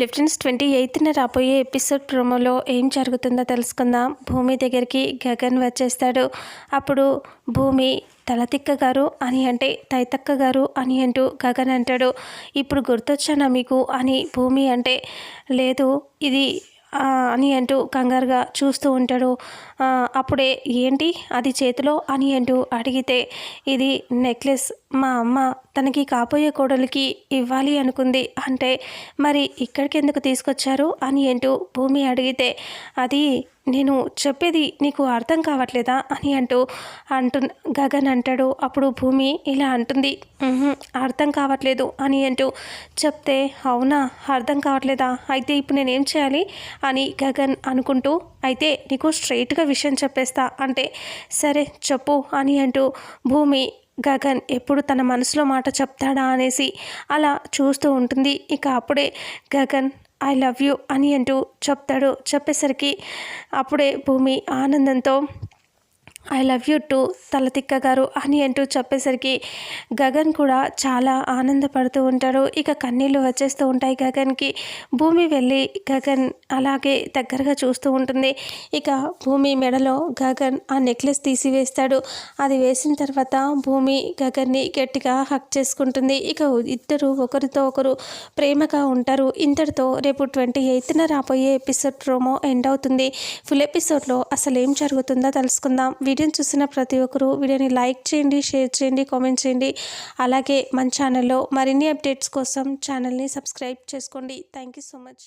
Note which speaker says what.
Speaker 1: లిఫ్టెన్స్ twenty ఎయిత్న రాబోయే episode ప్రోమోలో ఏం జరుగుతుందో తెలుసుకుందాం. భూమి దగ్గరికి గగన్ వచ్చేస్తాడు. అప్పుడు భూమి తలతిక్క గారు అని అంటే తైతక్క గారు అని అంటూ గగన్ అంటాడు. ఇప్పుడు గుర్తొచ్చానా మీకు అని భూమి అంటే లేదు ఇది అని అంటూ కంగారుగా చూస్తూ ఉంటాడు. అప్పుడే ఏంటి అది చేతిలో అని అంటూ అడిగితే ఇది నెక్లెస్ మా అమ్మ తనకి కాపోయే కోడలికి ఇవ్వాలి అనుకుంది. అంటే మరి ఇక్కడికి ఎందుకు తీసుకొచ్చారు అని అంటూ భూమి అడిగితే అది నేను చెప్పేది నీకు అర్థం కావట్లేదా అని అంటూ అంటు గగన్ అంటాడు. అప్పుడు భూమి ఇలా అంటుంది. అర్థం కావట్లేదు అని అంటూ చెప్తే అవునా అర్థం కావట్లేదా? అయితే ఇప్పుడు నేనేం చేయాలి అని గగన్ అనుకుంటూ అయితే నీకు స్ట్రైట్గా విషయం చెప్పేస్తా. అంటే సరే చెప్పు అని అంటూ భూమి గగన్ ఎప్పుడు తన మనసులో మాట చెప్తాడా అనేసి అలా చూస్తూ ఉంటుంది. ఇక అప్పుడే గగన్ ఐ లవ్ యూ అని అంటూ చెప్తాడు. చెప్పేసరికి అప్పుడే భూమి ఆనందంతో ఐ లవ్ యూ టు తలతిక్క గారు అని అంటూ చెప్పేసరికి గగన్ కూడా చాలా ఆనందపడుతూ ఉంటాడు ఇక కన్నీళ్ళు వచ్చేస్తూ ఉంటాయి గగన్కి. భూమి వెళ్ళి గగన్ అలాగే దగ్గరగా చూస్తూ ఉంటుంది. ఇక భూమి మెడలో గగన్ ఆ నెక్లెస్ తీసివేస్తాడు. అది వేసిన తర్వాత భూమి గగన్ని గట్టిగా హక్ చేసుకుంటుంది. ఇక ఇద్దరు ఒకరితో ఒకరు ప్రేమగా ఉంటారు. ఇంతటితో రేపు ట్వంటీ ఎయిత్న రాబోయే ఎపిసోడ్ ప్రోమో ఎండ్ అవుతుంది. ఫుల్ ఎపిసోడ్లో అసలు ఏం జరుగుతుందో తెలుసుకుందాం. వీడియోని చూసిన ప్రతి ఒక్కరూ వీడియోని లైక్ చేయండి షేర్ చేయండి కామెంట్ చేయండి. అలాగే మన ఛానల్లో మరిన్ని అప్డేట్స్ కోసం ఛానల్ని సబ్స్క్రైబ్ చేసుకోండి. Thank you so much